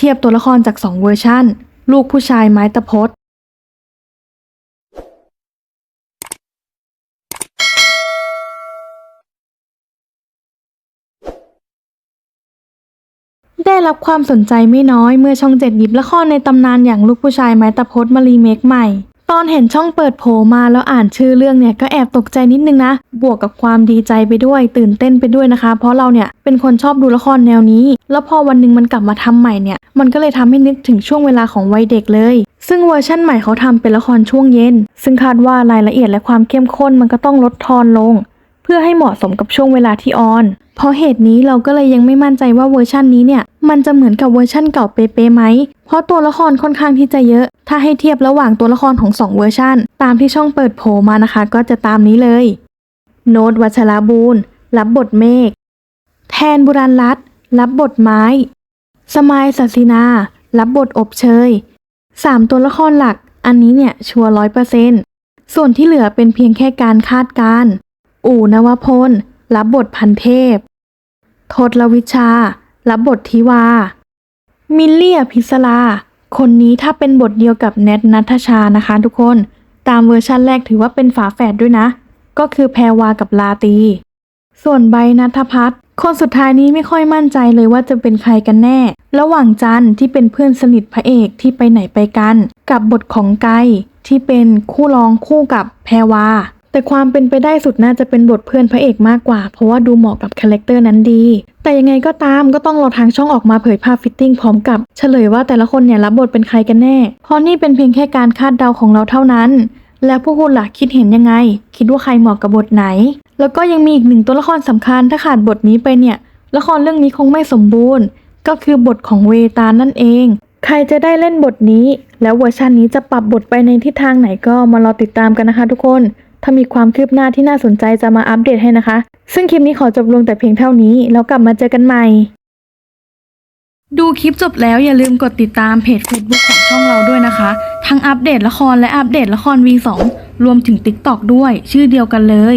เทียบตัวละครจาก 2 เวอร์ชั่นลูกผู้ชายไม้ตะพดได้รับความสนใจไม่น้อยเมื่อช่องเจ็ดหยิบละครในตำนานอย่างลูกผู้ชายไม้ตะพดมารีเมคใหม่ ตอนเห็นช่องเปิดโผมาแล้วอ่านชื่อเรื่องเนี่ยก็แอบตกใจนิดนึงนะ บวกกับความดีใจไปด้วย ตื่นเต้นไปด้วยนะคะ เพราะเราเนี่ยเป็นคนชอบดูละครแนวนี้ แล้วพอวันหนึ่งมันกลับมาทำใหม่เนี่ย มันก็เลยทำให้นึกถึงช่วงเวลาของวัยเด็กเลย ซึ่งเวอร์ชั่นใหม่เขาทำเป็นละครช่วงเย็น ซึ่งคาดว่ารายละเอียดและความเข้มข้นมันก็ต้องลดทอนลง พื่อให้เหมาะสมกับช่วงเวลาที่ออน เพราะเหตุนี้เราก็เลยยังไม่มั่นใจว่าเวอร์ชันนี้เนี่ย มันจะเหมือนกับเวอร์ชันเก่าเป๊ะๆไหม เพราะตัวละครค่อนข้างที่จะเยอะ ถ้าให้เทียบระหว่างตัวละครของสองเวอร์ชันตามที่ช่องเปิดโผมานะคะ ก็จะตามนี้เลย โน้ตวัชรบูรณ์รับบทเมฆ แทนบุรันรัตรับบทไม้ สมายสัสินา รับบทอบเชยสามตัวละครหลัก อันนี้เนี่ยชัวร้อยเปอร์เซ็นต์ส่วนที่เหลือเป็นเพียงแค่การคาดการณ์ อู่นวพล รับบทพันเทพทษลวิชา รับบททิวา มิลเลียพิศลา คนนี้ถ้าเป็นบทเดียวกับแนทนัทชานะคะทุกคน ตามเวอร์ชันแรกถือว่าเป็นฝาแฝดด้วยนะ ก็คือแพรวากับลาตี ส่วนใบนัทพัฒน์คนสุดท้ายนี้ไม่ค่อยมั่นใจเลยว่าจะเป็นใครกันแน่ ระหว่างจันที่เป็นเพื่อนสนิทพระเอกที่ไปไหนไปกัน กับบทของไกที่เป็นคู่รองคู่กับแพรวา แต่ความเป็นไปได้สุดน่าจะเป็นบทเพื่อนพระเอกมากกว่า เพราะว่าดูเหมาะกับคาแรคเตอร์นั้นดี แต่ยังไงก็ตามก็ต้องรอทางช่องออกมาเผยภาพฟิตติ้งพร้อมกับเฉลยว่าแต่ละคนเนี่ยรับบทเป็นใครกันแน่ เพราะนี่เป็นเพียงแค่การคาดเดาของเราเท่านั้น แล้วพวกคุณล่ะคิดเห็นยังไง คิดว่าใครเหมาะกับบทไหน แล้วก็ยังมีอีกหนึ่งตัวละครสำคัญถ้าขาดบทนี้ไปเนี่ย ละครเรื่องนี้คงไม่สมบูรณ์ ก็คือบทของเวตาลนั่นเองใครจะได้เล่นบทนี้ แล้วเวอร์ชันนี้จะปรับบทไปในทิศทางไหนก็มารอติดตามกันนะคะทุกคน ถ้ามีความคืบหน้าที่น่าสนใจจะมาอัปเดตให้นะคะ ซึ่งคลิปนี้ขอจบลงแต่เพียงเท่านี้ แล้วกลับมาเจอกันใหม่ ดูคลิปจบแล้วอย่าลืมกดติดตามเพจ Facebook ของช่องเราด้วยนะคะ ทั้งอัปเดตละครและอัปเดตละคร V2 รวมถึง TikTok ด้วย ชื่อเดียวกันเลย